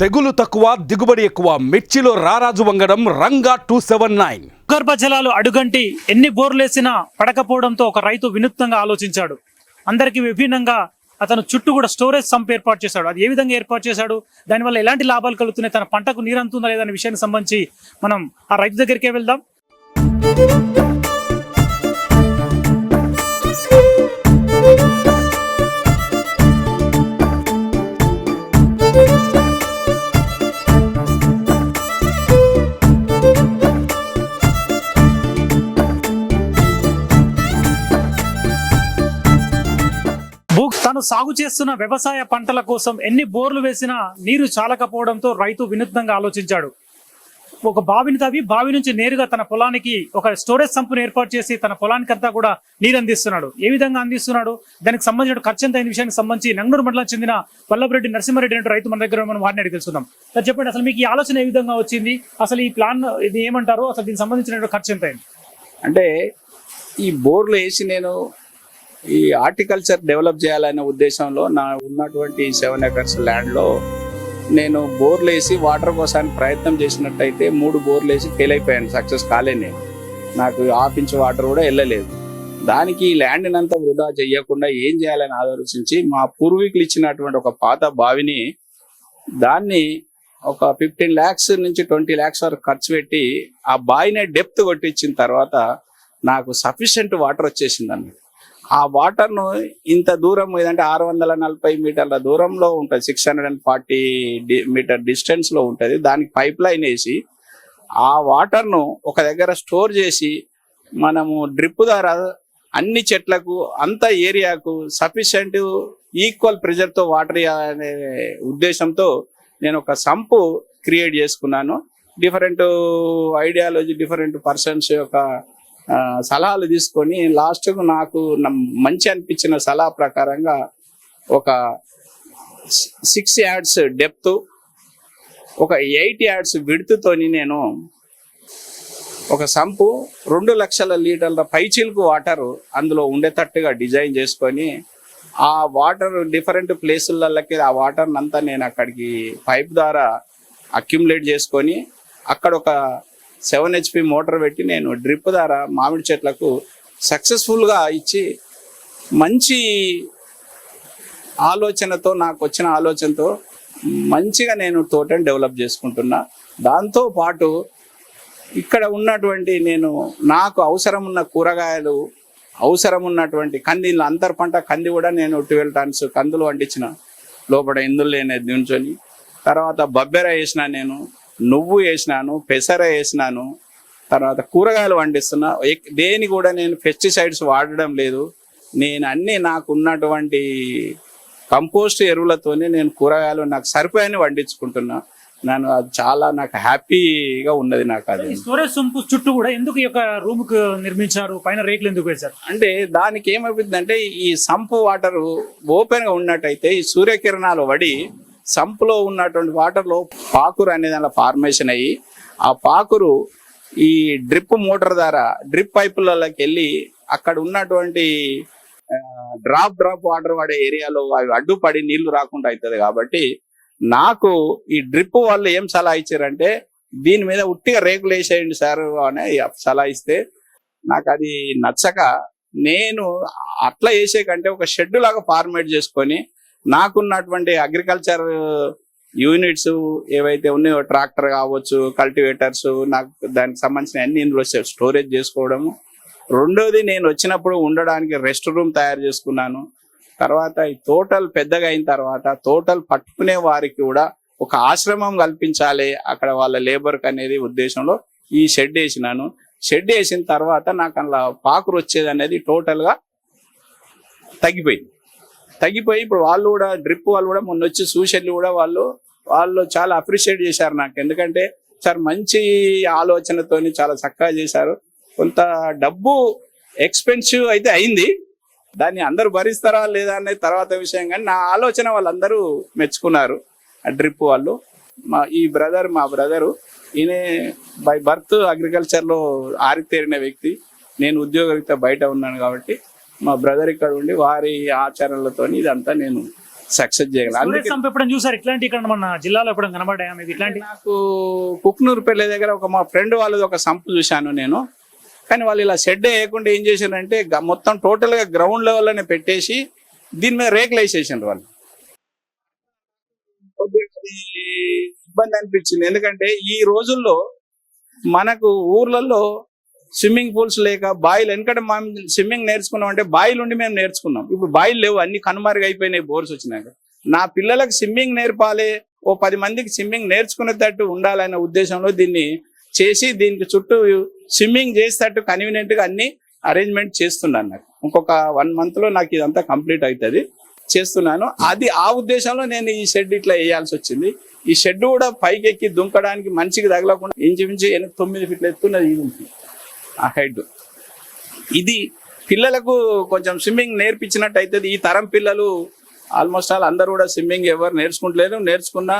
తెగులు తక్కువ దిగుబడి ఎక్కువ. మిర్చిలో రారాజు వంగడం రంగా టూ సెవెన్ నైన్. భూగర్భ జలాలు అడుగంటి ఎన్ని బోర్లేసినా పడకపోవడంతో ఒక రైతు వినూత్నంగా ఆలోచించాడు. అందరికీ విభిన్నంగా అతను చుట్టూ కూడా స్టోరేజ్ సంప్ ఏర్పాటు చేశాడు. అది ఏ విధంగా ఏర్పాటు చేశాడు? దానివల్ల ఎలాంటి లాభాలు కలుగుతున్నాయి? తన పంటకు నీరు అందుతుందా లేదా అనే విషయానికి సంబంధించి మనం ఆ రైతు దగ్గరికే వెళ్దాం. భూ సాగు చేస్తున్న వ్యవసాయ పంటల కోసం ఎన్ని బోర్లు వేసినా నీరు చాలకపోవడంతో రైతు వినూత్నంగా ఆలోచించాడు. ఒక బావిని తవ్వి బావి నుంచి నేరుగా తన పొలానికి ఒక స్టోరేజ్ సంపును ఏర్పాటు చేసి తన పొలానికి అంతా కూడా నీరు అందిస్తున్నాడు ఏ విధంగా అందిస్తున్నాడు? దానికి సంబంధించిన ఖర్చు ఎంత అయిన విషయానికి సంబంధించి నంగనూరు మండలం చెందిన వల్లభరెడ్డి నరసింహారెడ్డి అనే రైతు మన దగ్గర మనం వారిని అడిగి తెలుసుకుందాం. సార్ చెప్పండి అసలు మీకు ఈ ఆలోచన ఏ విధంగా వచ్చింది? అసలు ఈ ప్లాన్ ఇది ఏమంటారు? అసలు దీనికి సంబంధించిన ఖర్చు ఎంత అయింది? అంటే ఈ బోర్లు వేసి నేను ఈ హార్టికల్చర్ డెవలప్ చేయాలనే ఉద్దేశంలో నా ఉన్నటువంటి సెవెన్ ఎకర్స్ ల్యాండ్లో నేను బోర్లు వేసి వాటర్ కోసానికి ప్రయత్నం చేసినట్టయితే మూడు బోర్లు వేసి ఫెయిల్ అయిపోయాను సక్సెస్ కాలే నేను. నాకు హాఫ్ ఇంచ్ వాటర్ కూడా వెళ్ళలేదు. దానికి ఈ ల్యాండ్ని అంతా వృధా చేయకుండా ఏం చేయాలని ఆలోచించి మా పూర్వీకులు ఇచ్చినటువంటి ఒక పాత బావిని దాన్ని ఒక ఫిఫ్టీన్ ల్యాక్స్ నుంచి ట్వంటీ ల్యాక్స్ వరకు ఖర్చు పెట్టి ఆ బావినే డెప్త్ కొట్టించిన తర్వాత నాకు సఫిషియెంట్ వాటర్ వచ్చేసింది అన్నమాట ఆ వాటర్ను ఇంత దూరం ఏదంటే ఆరు వందల నలభై మీటర్ల దూరంలో ఉంటుంది six hundred and forty metre డిస్టెన్స్లో ఉంటుంది. దానికి పైప్ లైన్ వేసి ఆ వాటర్ను ఒక దగ్గర స్టోర్ చేసి మనము డ్రిప్ ద్వారా అన్ని చెట్లకు అంత ఏరియాకు సఫిషియెంట్ ఈక్వల్ ప్రెజర్తో వాటర్ అనే ఉద్దేశంతో నేను ఒక సంపు క్రియేట్ చేసుకున్నాను. డిఫరెంట్ ఐడియాలజీ డిఫరెంట్ పర్సన్స్ యొక్క సలహాలు తీసుకొని లాస్ట్కు నాకు మంచి అనిపించిన సలహా ప్రకారంగా ఒక సిక్స్ యాడ్స్ డెప్త్ ఒక ఎయిట్ యాడ్స్ విడుతుతోని నేను ఒక సంపు రెండు లక్షల లీటర్ల పైచిల్కు వాటర్ అందులో ఉండేటట్టుగా డిజైన్ చేసుకొని ఆ వాటర్ డిఫరెంట్ ప్లేసులకి ఆ వాటర్ అంతా నేను అక్కడికి పైప్ ద్వారా అక్యుములేట్ చేసుకొని అక్కడ ఒక సెవెన్ హెచ్పి మోటార్ పెట్టి నేను డ్రిప్ ద్వారా మామిడి చెట్లకు సక్సెస్ఫుల్గా ఇచ్చి మంచి ఆలోచనతో నాకు వచ్చిన ఆలోచనతో మంచిగా నేను తోటని డెవలప్ చేసుకుంటున్నా. దాంతో పాటు ఇక్కడ ఉన్నటువంటి నేను నాకు అవసరం ఉన్న కూరగాయలు అవసరం ఉన్నటువంటి కందిలో అంతర్ పంట కంది కూడా నేను ట్వెల్వ్ టన్స్ కందులు వండించిన లోపల ఇందులు లేని దించుని తర్వాత బబ్బెర వేసిన నేను నువ్వు వేసినాను పెసర వేసినాను తర్వాత కూరగాయలు వండిస్తున్నా దేని కూడా నేను పెస్టిసైడ్స్ వాడడం లేదు. నేను అన్ని నాకు ఉన్నటువంటి కంపోస్ట్ ఎరువులతోనే నేను కూరగాయలు నాకు సరిపోయని వండించుకుంటున్నా నేను అది చాలా నాకు హ్యాపీగా ఉన్నది నాకు అది. స్టోరేజ్ సంపు చుట్టూ కూడా ఎందుకు ఈ యొక్క రూమ్కు నిర్మించారు? పైన రేకులు ఎందుకు వేశారు? అంటే దానికి ఏమైపోతుందంటే ఈ సంపు వాటర్ ఓపెన్గా ఉన్నట్టయితే ఈ సూర్యకిరణాలు పడి సంపులో ఉన్నటువంటి వాటర్లో పాకురు అనేది దానిలో ఫార్మేషన్ అయ్యి ఆ పాకురు ఈ డ్రిప్ మోటార్ ద్వారా డ్రిప్ పైపులలోకి వెళ్ళి అక్కడ ఉన్నటువంటి డ్రాప్ డ్రాప్ వాటర్ వాడే ఏరియాలో అవి అడ్డుపడి నీళ్ళు రాకుండా అవుతుంది కాబట్టి నాకు ఈ డ్రిప్ వాళ్ళు ఏం సలహా ఇచ్చారంటే దీని మీద ఉట్టిగా రేకులు వేసేయండి సార్ అని సలహా ఇస్తే నాకు అది నచ్చక నేను అట్లా వేసే కంటే ఒక షెడ్ లాగా ఫార్మేట్ చేసుకొని నాకున్నటువంటి అగ్రికల్చర్ యూనిట్స్ ఏవైతే ఉన్నాయో ట్రాక్టర్ కావచ్చు కల్టివేటర్స్ నాకు దానికి సంబంధించిన అన్ని ఇందులో స్టోరేజ్ చేసుకోవడము. రెండోది నేను వచ్చినప్పుడు ఉండడానికి రెస్ట్ రూమ్ తయారు చేసుకున్నాను. తర్వాత ఈ తోటలు పెద్దగా అయిన తర్వాత తోటలు పట్టుకునే వారికి కూడా ఒక ఆశ్రమం కల్పించాలి అక్కడ వాళ్ళ లేబర్కి అనేది ఉద్దేశంలో ఈ షెడ్ వేసినాను. షెడ్ వేసిన తర్వాత నాకు అలా పాకురు వచ్చేది అనేది టోటల్గా తగ్గిపోయింది. తగ్గిపోయి ఇప్పుడు వాళ్ళు కూడా డ్రిప్ వాళ్ళు కూడా మొన్న వచ్చి సూచనలు కూడా వాళ్ళు వాళ్ళు చాలా అప్రిషియేట్ చేశారు నాకు. ఎందుకంటే సార్ మంచి ఆలోచనతోని చాలా చక్కగా చేశారు. కొంత డబ్బు ఎక్స్పెన్సివ్ అయితే అయింది. దాన్ని అందరూ భరిస్తారా లేదా అనే తర్వాత విషయం కానీ నా ఆలోచన వాళ్ళందరూ మెచ్చుకున్నారు. ఆ డ్రిప్ వాళ్ళు. మా ఈ బ్రదర్ మా బ్రదరు ఈయన బై బర్త్ అగ్రికల్చర్లో ఆరితేరిన వ్యక్తి. నేను ఉద్యోగరీత్యా బయట ఉన్నాను కాబట్టి మా బ్రదర్ ఇక్కడ ఉండి వారి ఆచరణలతో ఇదంతా నేను సక్సెస్ చేయగలం అందుకే సూర్య సంప ఎప్పుడైనా చూసారు? ఇట్లాంటి ఇక్కడ మన జిల్లాలో ఎప్పుడైనా కనబడ్డాయా? మీకు ఇట్లాంటి? నాకు కుక్నూరుపల్లి దగ్గర ఒక మా ఫ్రెండ్ వాళ్ళది ఒక సంపు చూశాను నేను. కానీ వాళ్ళు ఇలా షెడ్ వేయకుండా ఏం చేశారంటే మొత్తం టోటల్గా గ్రౌండ్ లెవెల్లోనే పెట్టేసి దీని మీద రేకులు వేసేసారు వాళ్ళు. ఇబ్బంది అనిపించింది. ఎందుకంటే ఈ రోజుల్లో మనకు ఊర్లలో స్విమ్మింగ్ పూల్స్ లేక బాయిలు ఎందుకంటే మనం స్విమ్మింగ్ నేర్చుకున్నాం అంటే బాయిలు ఉండి మేము నేర్చుకున్నాం. ఇప్పుడు బాయిలు లేవు అన్ని కనుమరుగైపోయినాయి బోర్స్ వచ్చినాక. నా పిల్లలకు స్విమ్మింగ్ నేర్పాలి ఓ పది మందికి స్విమ్మింగ్ నేర్చుకునేటట్టు ఉండాలనే ఉద్దేశంలో దీన్ని చేసి దీనికి చుట్టూ స్విమ్మింగ్ చేసేటట్టు కన్వీనియంట్గా అన్ని అరేంజ్మెంట్ చేస్తున్నాను నాకు. ఇంకొక వన్ మంత్లో నాకు ఇదంతా కంప్లీట్ అవుతుంది చేస్తున్నాను. అది ఆ ఉద్దేశంలో నేను ఈ షెడ్ ఇట్లా వేయాల్సి వచ్చింది. ఈ షెడ్ కూడా పైకి ఎక్కి దుంకడానికి మంచికి తగలకుండా ఇంచుమించు తొమ్మిది ఫీట్లు ఎత్తున్నది ఇది ఆ హెడ్ ఇది పిల్లలకు కొంచెం స్విమ్మింగ్ నేర్పించినట్టు అవుతుంది ఈ తరం పిల్లలు ఆల్మోస్ట్ ఆల్ అందరూ కూడా స్విమ్మింగ్ ఎవరు నేర్చుకుంటలేరు. నేర్చుకున్న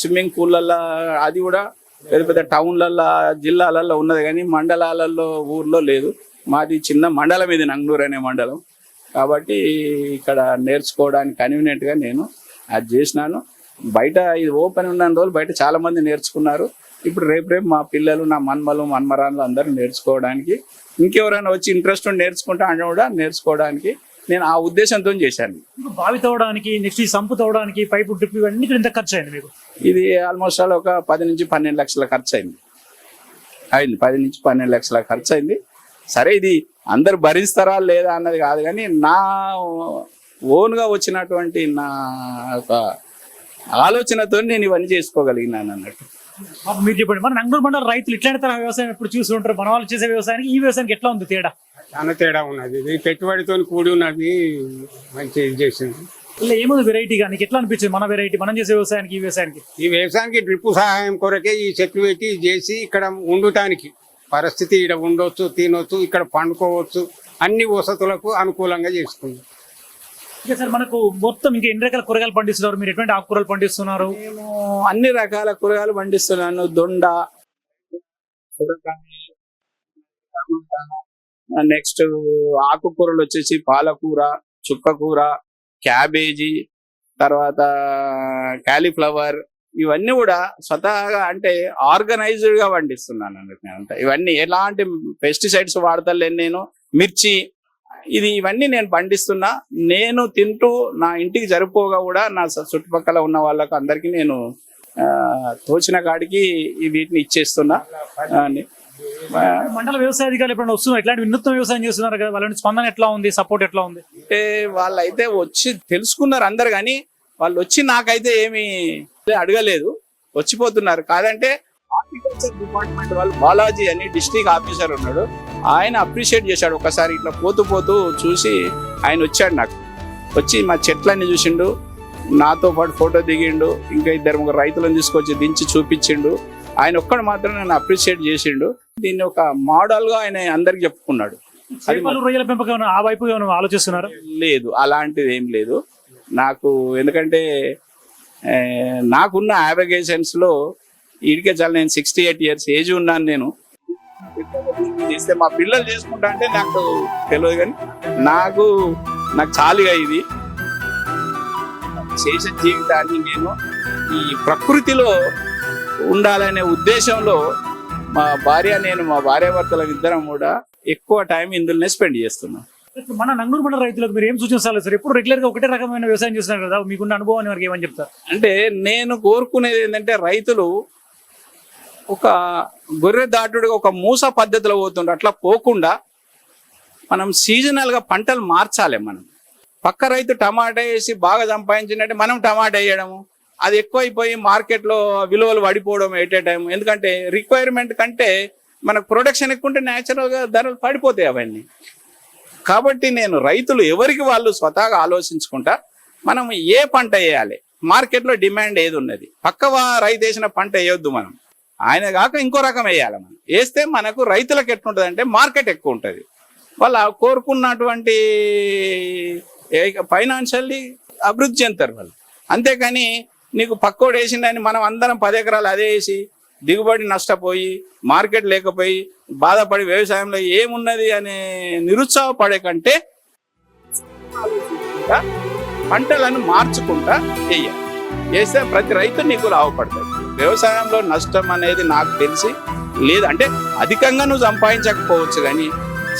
స్విమ్మింగ్ పూల్లల్లో అది కూడా పెద్ద పెద్ద టౌన్లల్లో జిల్లాలలో ఉన్నది కానీ మండలాలలో ఊర్లో లేదు. మాది చిన్న మండలం ఇది నంగనూరు అనే మండలం. కాబట్టి ఇక్కడ నేర్చుకోవడానికి కన్వీనియంట్గా నేను అది చేసినాను. బయట ఇది ఓపెన్ ఉన్న రోజులు బయట చాలామంది నేర్చుకున్నారు. ఇప్పుడు రేపు రేపు మా పిల్లలు నా మన్మలు మన్మరాన్లు అందరూ నేర్చుకోవడానికి ఇంకెవరైనా వచ్చి ఇంట్రెస్ట్ నేర్చుకుంటా అంటే కూడా నేర్చుకోవడానికి నేను ఆ ఉద్దేశంతో చేశాను. బావి తవ్వడానికి నెక్స్ట్ ఈ సంపు తవ్వడానికి పైపు డ్రిప్ ఇవన్నీ ఎంత ఖర్చు అయింది మీకు? ఇది ఆల్మోస్ట్ ఆల్ ఒక పది నుంచి పన్నెండు లక్షల ఖర్చు అయింది. అయింది పది నుంచి పన్నెండు లక్షల ఖర్చు అయింది. సరే ఇది అందరు భరిస్తారా లేదా అన్నది కాదు కానీ నా ఓన్గా వచ్చినటువంటి నా ఒక ఆలోచనతో నేను ఇవన్నీ చేసుకోగలిగినాను అన్నట్టు. మీరు చెప్పండి. మన నంగూరు మండల రైతులు ఇట్లాంటి తరహా వ్యవసాయం ఎప్పుడు చూసి ఉంటారు? మన వాళ్ళు చేసే వ్యవసాయానికి ఈ వ్యవసాయానికి ఎట్లా ఉంది తేడా? చాలా తేడా ఉన్నది. ఇది పెట్టుబడితో కూడి ఉన్నది. మంచి ఇది చేసింది. ఇలా ఏముంది వెరైటీ కానీ ఎట్లా అనిపించింది మన వెరైటీ మనం చేసే వ్యవసాయానికి ఈ వ్యవసాయానికి? ఈ వ్యవసాయానికి డ్రిప్ సహాయం కొరకే ఈ చెట్లు పెట్టి చేసి ఇక్కడ ఉండటానికి పరిస్థితి ఇక్కడ ఉండొచ్చు తినొచ్చు ఇక్కడ పండుకోవచ్చు. అన్ని వసతులకు అనుకూలంగా చేసుకుంది. సార్ మనకు మొత్తం ఇంకా ఎన్ని రకాల కూరగాయలు పండిస్తున్నారు? మీరు ఎటువంటి ఆకుకూరలు పండిస్తున్నారు? మేము అన్ని రకాల కూరగాయలు పండిస్తున్నాను. దొండ నెక్స్ట్ ఆకుకూరలు వచ్చేసి పాలకూర చుక్కకూర క్యాబేజీ తర్వాత కాలీఫ్లవర్ ఇవన్నీ కూడా స్వతహాగా అంటే ఆర్గనైజ్డ్గా పండిస్తున్నాను అంటే ఇవన్నీ ఎలాంటి పెస్టిసైడ్స్ వాడతలేను నేను. మిర్చి ఇది ఇవన్నీ నేను పండిస్తున్నా. నేను తింటూ నా ఇంటికి సరిపోగా కూడా నా చుట్టుపక్కల ఉన్న వాళ్ళకు అందరికీ నేను తోచిన కాడికి వీటిని ఇచ్చేస్తున్నా. మండల వ్యవసాయ అధికారులు ఎప్పుడైనా వస్తున్నారు? ఇట్లాంటి వినూత్న వ్యవసాయం చేస్తున్నారు కదా వాళ్ళ స్పందన ఎట్లా ఉంది? సపోర్ట్ ఎట్లా ఉంది? అంటే వాళ్ళైతే వచ్చి తెలుసుకున్నారు అందరు కానీ వాళ్ళు వచ్చి నాకైతే ఏమి అడగలేదు. వచ్చిపోతున్నారు. కాదంటే హార్టికల్చర్ డిపార్ట్మెంట్ వాళ్ళు బాలాజీ అని డిస్ట్రిక్ట్ ఆఫీసర్ ఉన్నాడు. ఆయన అప్రిషియేట్ చేశాడు. ఒకసారి ఇట్లా పోతూ పోతూ చూసి ఆయన వచ్చాడు నాకు. వచ్చి మా చెట్లన్నీ చూసిండు. నాతో పాటు ఫోటో దిగిండు. ఇంకా ఇద్దరు ముగ్గురు రైతులను తీసుకొచ్చి దించి చూపించిండు. ఆయన ఒక్కడు మాత్రం నన్ను అప్రిషియేట్ చేసిండు. దీన్ని ఒక మోడల్గా ఆయన అందరికి చెప్పుకున్నాడు. అది రొయ్యల పెంపకం ఆ వైపు ఆలోచిస్తున్నారు? లేదు అలాంటిది ఏం లేదు. నాకు ఎందుకంటే నాకున్న అప్లికేషన్స్లో ఇడికే చాలా నేను సిక్స్టీ ఎయిట్ ఇయర్స్ ఏజ్ ఉన్నాను నేను. చేస్తే మా పిల్లలు చేసుకుంటా అంటే నాకు తెలియదు కానీ నాకు నాకు చాలుగా ఇది. శేష జీవితాన్ని నేను ఈ ప్రకృతిలో ఉండాలనే ఉద్దేశంలో మా భార్య నేను మా భార్యాభర్తల ఇద్దరం కూడా ఎక్కువ టైం ఇందులోనే స్పెండ్ చేస్తున్నాం. ఇప్పుడు మన నంగూరు మండల రైతులకు మీరు ఏం సూచించాలి సార్ ఎప్పుడు రెగ్యులర్గా ఒకటే రకమైన వ్యవసాయం చేస్తున్నారు కదా మీకున్న అనుభవాన్ని వారికి ఏమని చెప్తారు? అంటే నేను కోరుకునేది ఏంటంటే రైతులు ఒక గొర్రె దాటుడుగా ఒక మూస పద్ధతిలో పోతుండ్రు. అట్లా పోకుండా మనం సీజనల్గా పంటలు మార్చాలి మనం. పక్క రైతు టమాటా వేసి బాగా సంపాదించినట్టే మనం టమాటా వేయడము. అది ఎక్కువైపోయి మార్కెట్లో విలువలు పడిపోవడం ఎట్ టైం ఎందుకంటే రిక్వైర్మెంట్ కంటే మనకు ప్రొడక్షన్ ఎక్కువ ఉంటే న్యాచురల్గా ధరలు పడిపోతాయి అవన్నీ. కాబట్టి నేను రైతులు ఎవరికి వాళ్ళు స్వతహాగా ఆలోచించుకుంటా మనం ఏ పంట వేయాలి? మార్కెట్లో డిమాండ్ ఏది ఉన్నది? పక్క రైతు వేసిన పంట వేయొద్దు మనం. ఆయన కాక ఇంకో రకం వేయాలి మనం. వేస్తే మనకు రైతులకు ఎట్లుంటుంది అంటే మార్కెట్ ఎక్కువ ఉంటుంది వాళ్ళు కోరుకున్నటువంటి ఫైనాన్షియల్లీ అభివృద్ధి చెందుతారు వాళ్ళు. అంతేకాని నీకు పక్కోడు వేసిండని మనం అందరం పది ఎకరాలు అదే వేసి దిగుబడి నష్టపోయి మార్కెట్ లేకపోయి బాధపడి వ్యవసాయంలో ఏమున్నది అనే నిరుత్సాహపడే కంటే పంటలను మార్చుకుంటా వేయాలి. వేస్తే ప్రతి రైతు నీకు లాభపడతాడు. వ్యవసాయంలో నష్టం అనేది నాకు తెలిసి లేదు. అంటే అధికంగా నువ్వు సంపాదించకపోవచ్చు కానీ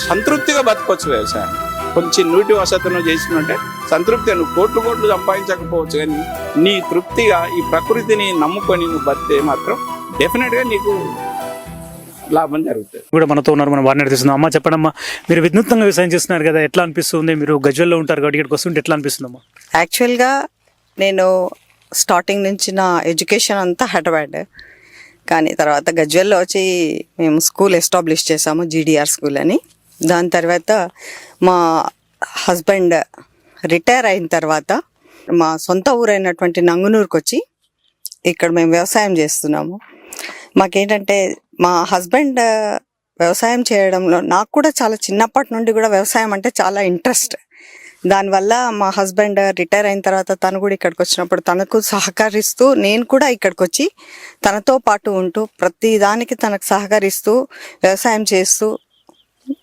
సంతృప్తిగా బతకొచ్చు వ్యవసాయం. కొంచెం నీటి వసతులు చేసినట్టే సంతృప్తిగా నువ్వు కోట్లు కోట్లు సంపాదించకపోవచ్చు కానీ నీ తృప్తిగా ఈ ప్రకృతిని నమ్ముకొని నువ్వు బతితే మాత్రం డెఫినెట్గా నీకు లాభం జరుగుతుంది. కూడా మనతో ఉన్నారు మనం వారిని అడుగుతున్నాం అమ్మ. చెప్పండమ్మా మీరు వినూత్నంగా వ్యవసాయం చేస్తున్నారు కదా ఎట్లా అనిపిస్తుంది? మీరు గజ్వల్లో ఉంటారు కాబట్టి ఇక్కడికి వస్తుంటే ఎట్లా అనిపిస్తుందమ్మా? యాక్చువల్గా నేను స్టార్టింగ్ నుంచి నా ఎడ్యుకేషన్ అంతా హైదరాబాద్. కానీ తర్వాత గజ్వెల్లో వచ్చి మేము స్కూల్ ఎస్టాబ్లిష్ చేసాము జీడిఆర్ స్కూల్ అని. దాని తర్వాత మా హస్బెండ్ రిటైర్ అయిన తర్వాత మా సొంత ఊరైనటువంటి నంగునూరుకు వచ్చి ఇక్కడ మేము వ్యవసాయం చేస్తున్నాము. మాకేంటంటే మా హస్బెండ్ వ్యవసాయం చేయడంలో నాకు కూడా చాలా చిన్నప్పటి నుండి కూడా వ్యవసాయం అంటే చాలా ఇంట్రెస్ట్ దానివల్ల మా హస్బెండ్ రిటైర్ అయిన తర్వాత తను కూడా ఇక్కడికి వచ్చినప్పుడు తనకు సహకరిస్తూ నేను కూడా ఇక్కడికి వచ్చి తనతో పాటు ఉంటూ ప్రతి దానికి తనకు సహకరిస్తూ వ్యవసాయం చేస్తూ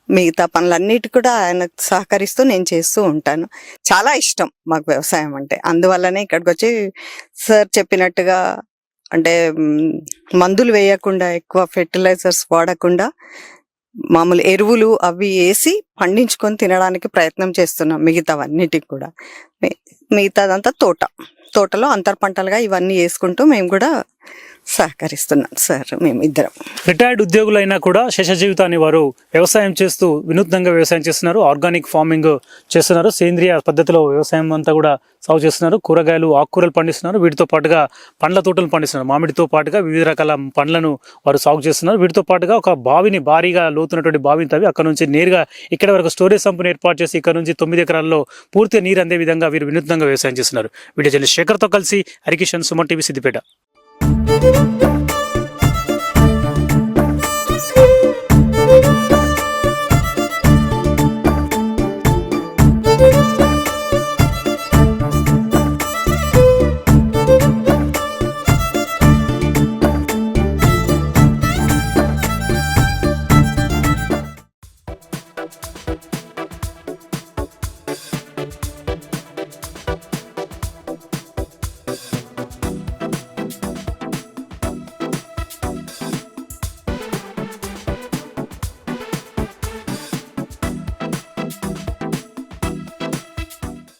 మిగతా పనులన్నిటి కూడా ఆయనకు సహకరిస్తూ నేను చేస్తూ ఉంటాను. చాలా ఇష్టం మాకు వ్యవసాయం అంటే. అందువల్లనే ఇక్కడికి వచ్చి సార్ చెప్పినట్టుగా అంటే మందులు వేయకుండా ఎక్కువ ఫెర్టిలైజర్స్ వాడకుండా మామూలు ఎరువులు అవి వేసి పండించుకొని తినడానికి ప్రయత్నం చేస్తున్నాం మిగతావన్నిటికి కూడా. మిగతాదంతా తోట. తోటలో అంతర్ పంటలుగా ఇవన్నీ వేసుకుంటూ మేము కూడా సహకరిస్తున్నాం సార్ మేము ఇద్దరం. రిటైర్డ్ ఉద్యోగులైనా కూడా శేష జీవితాన్ని వారు వ్యవసాయం చేస్తూ వినూత్నంగా వ్యవసాయం చేస్తున్నారు ఆర్గానిక్ ఫార్మింగ్ చేస్తున్నారు సేంద్రియ పద్ధతిలో వ్యవసాయం అంతా కూడా సాగు చేస్తున్నారు కూరగాయలు ఆకుకూరలు పండిస్తున్నారు వీటితో పాటుగా పండ్ల తోటలు పండిస్తున్నారు. మామిడితో పాటుగా వివిధ రకాల పండ్లను వారు సాగు చేస్తున్నారు. వీటితో పాటుగా ఒక బావిని భారీగా లోతున్నటువంటి బావిని తవ్వి అక్కడ నుంచి నేరుగా ఇక్కడ వరకు స్టోరేజ్ సంపుని ఏర్పాటు చేసి ఇక్కడ నుంచి తొమ్మిది ఎకరాల్లో పూర్తిగా నీరు అందే విధంగా వీరు వినూత్నంగా వ్యవసాయం చేస్తున్నారు. వీటి జర్నలిస్ట్ శేఖర్తో కలిసి హరికిషన్ సుమన్ టీవీ సిద్దిపేట.